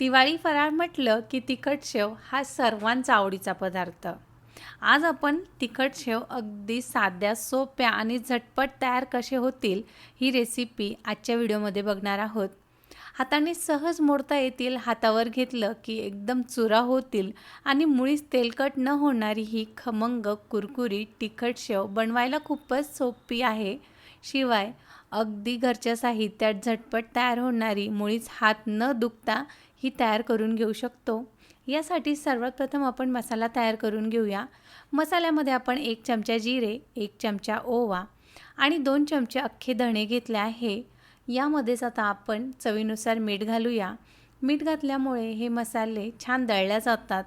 दिवाळी फराळ म्हटलं की तिखट शेव हा सर्वांचा आवडीचा पदार्थ. आज आपण तिखट शेव अगदी साध्या सोप्या आणि झटपट तयार कसे होतील ही रेसिपी आजच्या व्हिडिओमध्ये बघणार आहोत. हाताने सहज मोडता येतील हातावर घेतलं की एकदम चुरा होतील आणि मुळीच तेलकट न होणारी ही खमंग कुरकुरी तिखट शेव बनवायला खूपच सोपी आहे. शिवाय अगदी घरच्या साहित्यात झटपट तयार होणारी मुळीच हात न दुखता ही तयार करून घेऊ शकतो. यासाठी सर्वात प्रथम आपण मसाला तयार करून घेऊया. मसाल्यामध्ये आपण एक चमचा जिरे एक चमचा ओवा आणि दोन चमचे अख्खे धणे घेतले आहे. यामध्येच आता आपण चवीनुसार मीठ घालूया. मीठ घातल्यामुळे हे मसाले छान दळल्या जातात.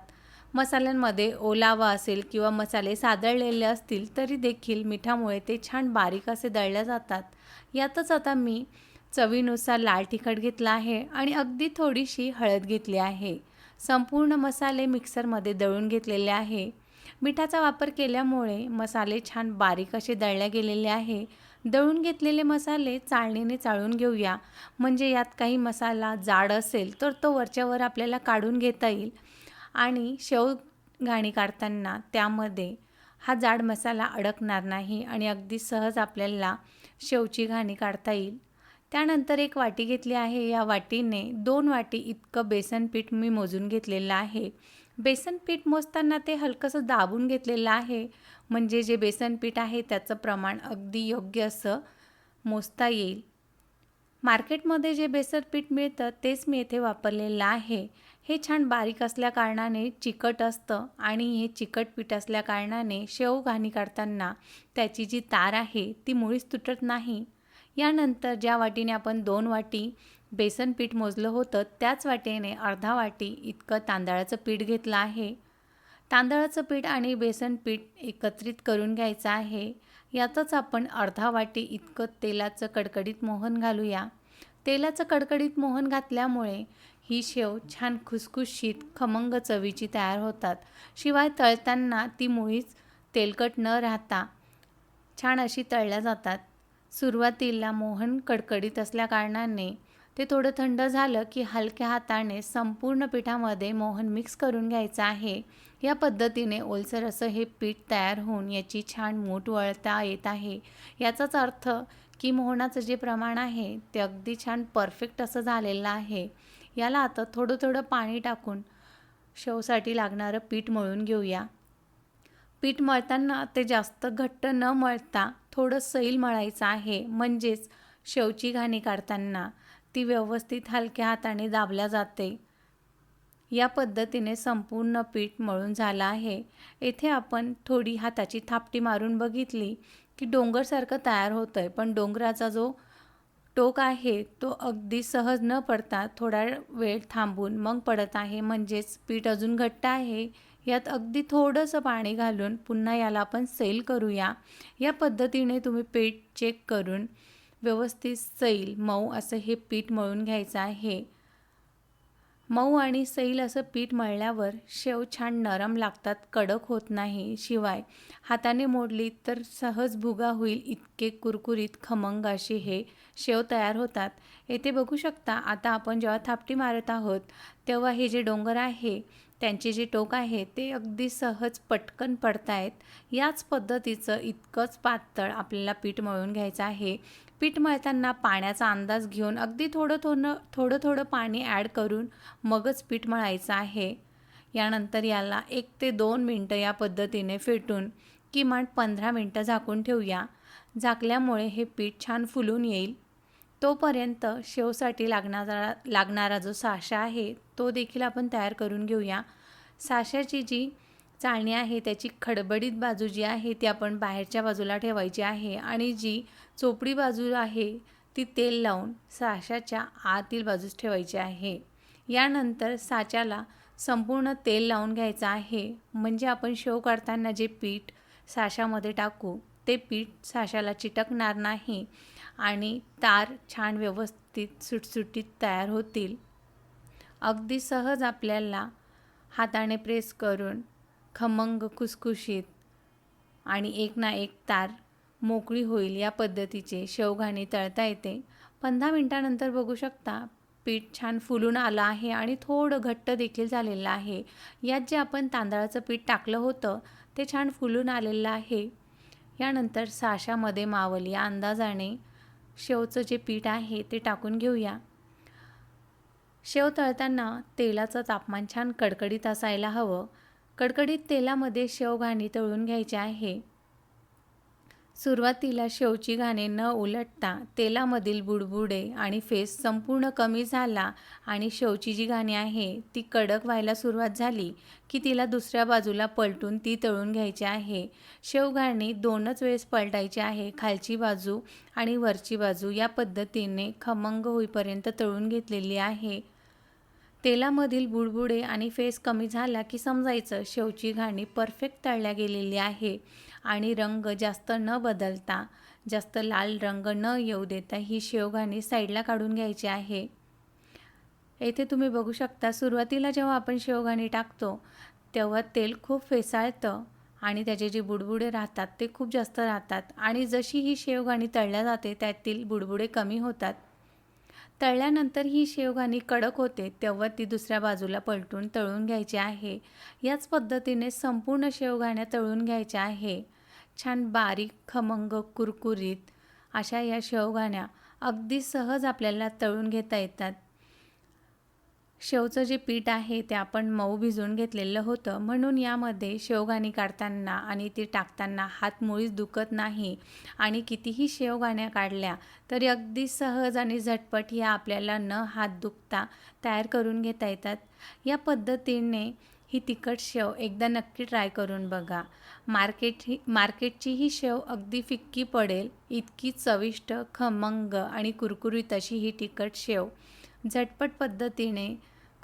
मसाल्यांमध्ये ओलावा असेल किंवा मसाले सादळलेले असतील तरी देखील मिठामुळे ते छान बारीक असे दळल्या जातात. यातच आता मी चवीनुसार लाल तिखट घेतला आहे आणि अगदी थोडीशी हळद घेतली आहे. संपूर्ण मसाले मिक्सरमध्ये दळून घेतलेले आहे. मिठाचा वापर केल्यामुळे मसाले छान बारीक असे दळले गेलेले आहे. दळून घेतलेले मसाले चाळणीने चाळून घेऊया. म्हणजे यात काही मसाला जाड असेल तर तो वरच्यावर आपल्याला काढून घेता येईल. आणि शेव घाणी काढताना त्यामध्ये हा जाड मसाला अडकणार नाही आणि अगदी सहज आपल्याला शेवची घाणी काढता येईल. त्यानंतर एक वाटी घेतली आहे. या वाटीने दोन वाटी इतकं बेसन पीठ मी मोजून घेतलेलं आहे. बेसन पीठ मोजताना ते हलकंसं दाबून घेतलेलं आहे. म्हणजे जे बेसन पीठ आहे त्याचं प्रमाण अगदी योग्य असं मोजता येईल. मार्केटमध्ये जे बेसन पीठ मिळतं तेच मी येथे वापरलेलं आहे. हे छान बारीक असल्याकारणाने चिकट असतं आणि हे चिकट पीठ असल्याकारणाने शेव घाणी काढताना त्याची जी तार आहे ती मुळीच तुटत नाही. यानंतर ज्या वाटीने आपण दोन वाटी बेसन पीठ मोजलं होतं त्याच वाटीने अर्धा वाटी इतकं तांदळाचं पीठ घेतलं आहे. तांदळाचं पीठ आणि बेसन पीठ एकत्रित करून घ्यायचं आहे. यातच आपण अर्धा वाटी इतकं तेलाचं कडकडीत मोहन घालूया. तेलाचं कडकडीत मोहन घातल्यामुळे ही शेव छान खुसखुशीत खमंग चवीची तयार होतात. शिवाय तळताना ती मुळीच तेलकट न राहता छान अशी तळल्या जातात. सुरुवातीला मोहन कडकडीत असल्याकारणाने ते थोडं थंड झालं की हलक्या हाताने संपूर्ण पिठामध्ये मोहन मिक्स करून घ्यायचं आहे. या पद्धतीने ओलसर असं हे पीठ तयार होऊन याची छान मूठ वळता येत आहे. याचाच अर्थ की मोहनाचं जे प्रमाण आहे ते अगदी छान परफेक्ट असं झालेलं आहे. याला आता थोडं थोडं पाणी टाकून शेवसाठी लागणारं पीठ मळून घेऊया. पीठ मळताना ते जास्त घट्ट न मळता थोडं सैल मळायचं आहे म्हणजेच शेवची घाणी काढताना. ती व्यवस्थित हलक्या हाताने दाबल्या जाते. या पद्धतीने संपूर्ण पीठ मळून झालं आहे. येथे आपण थोडी हाताची थापटी मारून बघितली की डोंगरसारखं तयार होतं आहे पण डोंगराचा जो टोक आहे तो अगदी सहज न पडता थोडा वेळ थांबून मग पडत आहे. म्हणजेच पीठ अजून घट्ट आहे. यात अगदी थोडंसं पाणी घालून पुन्हा याला आपण सैल करूया. या पद्धतीने तुम्ही पीठ चेक करून व्यवस्थित सैल मऊ असं हे पीठ मळून घ्यायचं आहे. मऊ आणि सैल असं पीठ मळल्यावर शेव छान नरम लागतात कडक होत नाही. शिवाय हाताने मोडली तर सहज भुगा होईल इतके कुरकुरीत खमंग असे हे शेव तयार होतात. येथे बघू शकता आता आपण जेव्हा थापटी मारत आहोत तेव्हा हे जे डोंगर आहे त्यांचे जे टोक आहे ते अगदी सहज पटकन पडतायत. याच पद्धतीचं इतकंच पातळ आपल्याला पीठ मळून घ्यायचं आहे. पीठ मळताना पाण्याचा अंदाज घेऊन अगदी थोडं थोडं थोडं थोडं पाणी ॲड करून मगच पीठ मळायचं आहे. यानंतर याला एक ते दोन मिनटं या पद्धतीने फेटून किमान पंधरा मिनटं झाकून ठेवूया. झाकल्यामुळे हे पीठ छान फुलून येईल. तोपर्यंत शेवसाठी लागणारा लागणारा जो साशा आहे तो देखील आपण तयार करून घेऊया. साशाची जी चाळणी आहे त्याची खडबडीत बाजू जी आहे ती आपण बाहेरच्या बाजूला ठेवायची आहे आणि जी चोपडी बाजू आहे ती तेल लावून साशाच्या आतील बाजूस ठेवायची आहे. यानंतर साच्याला संपूर्ण तेल लावून घ्यायचं आहे. म्हणजे आपण शेव काढताना जे पीठ साशामध्ये टाकू ते पीठ साशाला चिटकणार नाही आणि तार छान व्यवस्थित सुटसुटीत तयार होतील. अगदी सहज आपल्याला हाताने प्रेस करून खमंग खुसखुशीत आणि एक ना एक तार मोकळी होईल या पद्धतीचे शेवघाणी तळता येते. पंधरा मिनटानंतर बघू शकता पीठ छान फुलून आलं आहे आणि थोडं घट्ट देखील झालेलं आहे. यात जे आपण तांदळाचं पीठ टाकलं होतं ते छान फुलून आलेलं आहे. यानंतर साशामध्ये मावल या अंदाजाने शेवचं जे पीठ आहे ते टाकून घेऊया. शेव तळताना तेलाचं तापमान छान कडकडीत असायला हवं. कडकडीत तेलामध्ये शेवघाणी तळून घ्यायची आहे. सुरुवातीला शेवची घाणे न उलटता तेलामधील बुडबुडे आणि फेस संपूर्ण कमी झाला आणि शेवची जी घाणी आहे ती कडक व्हायला सुरुवात झाली की तिला दुसऱ्या बाजूला पलटून ती तळून घ्यायची आहे. शेवघाणी दोनच वेळेस पलटायची आहे खालची बाजू आणि वरची बाजू या पद्धतीने खमंग होईपर्यंत तळून घेतलेली आहे. तेलामधील बुडबुडे आणि फेस कमी झाला की समजायचं शेवची घाणी परफेक्ट तळल्या गेलेली आहे आणि रंग जास्त न बदलता जास्त लाल रंग न येऊ देता ही शेवघाणी साईडला काढून घ्यायची आहे. येथे तुम्ही बघू शकता सुरुवातीला जेव्हा आपण शेवघाणी टाकतो तेव्हा तेल खूप फेसाळतं आणि त्याचे जे बुडबुडे राहतात ते खूप जास्त राहतात आणि जशी ही शेवघाणी तळल्या जाते त्यातील बुडबुडे कमी होतात. तळल्यानंतर ही शेवघाणी कडक होते तेव्हा ती दुसऱ्या बाजूला पलटून तळून घ्यायची आहे. याच पद्धतीने संपूर्ण शेवघाण्या तळून घ्यायच्या आहे. छान बारीक खमंग कुरकुरीत अशा या शेवघाण्या अगदी सहज आपल्याला तळून घेता येतात. शेवचं जे पीठ आहे ते आपण मऊ भिजवून घेतलेलं होतं. म्हणून यामध्ये शेवगाणी काढताना आणि ती टाकताना हात मुळीच दुखत नाही. आणि कितीही शेवगाण्या काढल्या तरी अगदी सहज आणि झटपट या आपल्याला न हात दुखता तयार करून घेता येतात. या पद्धतीने ही तिखट शेव एकदा नक्की ट्राय करून बघा. मार्केट ही मार्केटची ही शेव अगदी फिक्की पडेल इतकी चविष्ट खमंग आणि कुरकुरीत अशी ही तिखट शेव. झटपट पद्धतीने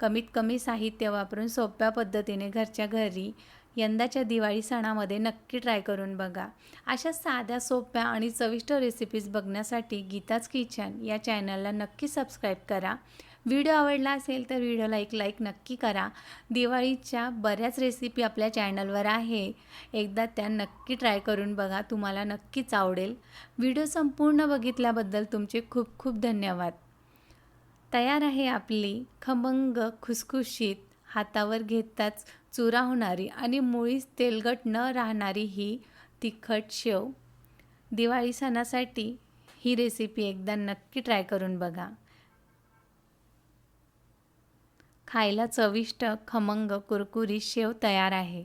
कमीत कमी साहित्य वापरून सोप्या पद्धतीने घरच्या घरी यंदाच्या दिवाळी सणामध्ये नक्की ट्राय करून बघा. अशा साध्या सोप्या आणि चविष्ट रेसिपीज बघण्यासाठी गीताच किचन या चॅनलला नक्की सबस्क्राईब करा. व्हिडिओ आवडला असेल तर व्हिडिओला एक लाईक नक्की करा. दिवाळीच्या बऱ्याच रेसिपी आपल्या चॅनलवर आहे. एकदा त्या नक्की ट्राय करून बघा तुम्हाला नक्कीच आवडेल. व्हिडिओ संपूर्ण बघितल्याबद्दल तुमचे खूप खूप धन्यवाद. तयार आहे आपली. खमंग खुसखुशीत हातावर घेताच चुरा होणारी आणि मुळीच तेलगट न राहणारी ही तिखट शेव. दिवाळी सणासाठी ही रेसिपी एकदा नक्की ट्राय करून बघा. खायला चविष्ट खमंग कुरकुरी शेव तयार आहे.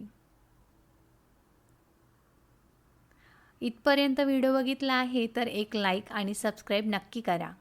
इथपर्यंत व्हिडिओ बघितला आहे तर एक लाईक आणि सबस्क्राईब नक्की करा.